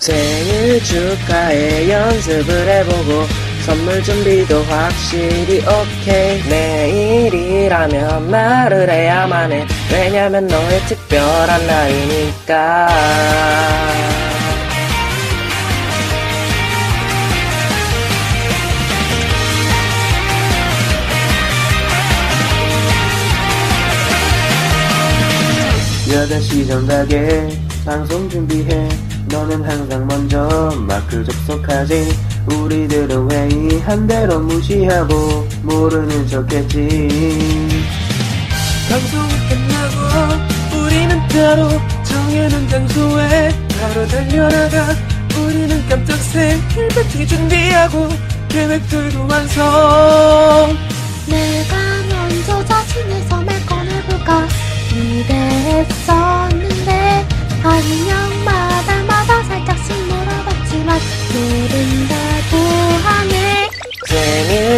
생일 축하해 연습을 해보고 선물 준비도 확실히 오케이. 내일이라면 말을 해야만 해. 왜냐면 너의 특별한 날이니까. 여덟 시 전각에 방송 준비해 너는 항상 먼저 마크 접속하지. 우리들은 회의한 대로 무시하고 모르는 척했지. 방송이 끝나고 우리는 따로 정해놓은 장소에 바로 달려나가. 우리는 깜짝 생일 파티 준비하고 계획들도 완성. 내가 먼저 자신의 섬을 꺼내볼까? 기대했었는데 안녕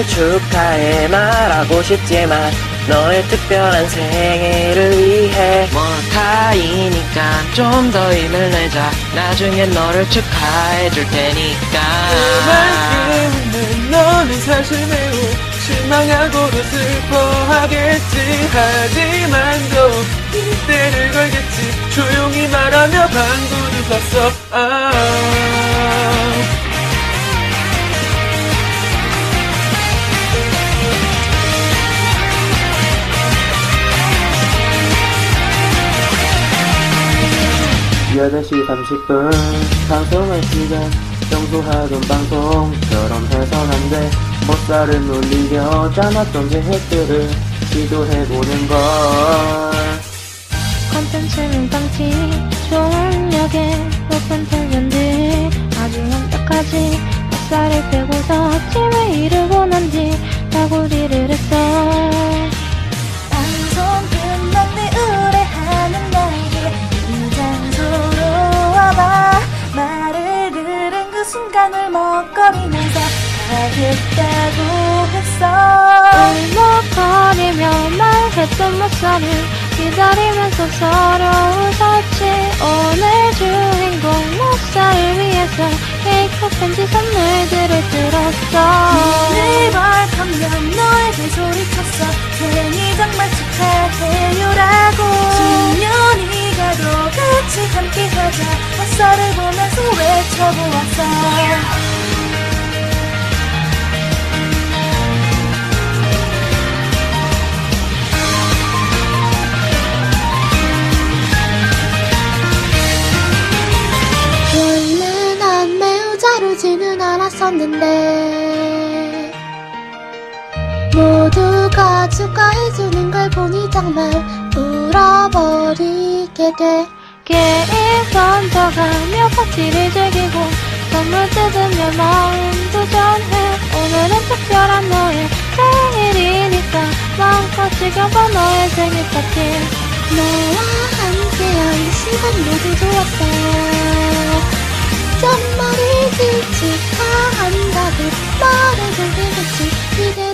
축하해 말하고 싶지만 너의 특별한 생일을 위해 몰카이니까 좀 더 힘을 내자. 나중에 너를 축하해 줄 테니까. 그만큼은 너는 사실 매우 실망하고도 슬퍼하겠지. 하지만 또 이때를 걸겠지. 조용히 말하며 방구를 봤어. 아. 여덟 시 30분 방송할 시간. 평소하던 방송처럼 해선 안돼 못살을 놀리며 짜놨던 계획들을 시도해보는 걸. 컨텐츠는 방치 역에 높은 텐션들. 아주 완벽하지. 햇살을 빼고서 아침에 이르고 난뒤 다구리를 했어 그 순간을 먹거리면서 하겠다고 했어. 울먹거리며 말했던 목소리 기다리면서 서로 웃었지 오늘 주인공 목사를 위해서 케이크 팬티 선물들을 들었어. 눈을 벌하면 너에게 소리쳤어. 생일 정말 축하해 외쳐보았어 원래 난 매우 자르지는 않았었는데 모두가 축하해주는 걸 보니 정말 울어버리게 돼 던져가며 파티를 즐기고 선물 뜯으며 마음 도 전해. 오늘은 특별한 너의 생일이니까 마음껏 즐겨봐 너의 생일 파티. 너와 함께한 시간 모두 좋았어 짠말이지 축하한다고 말해도 되겠지 이게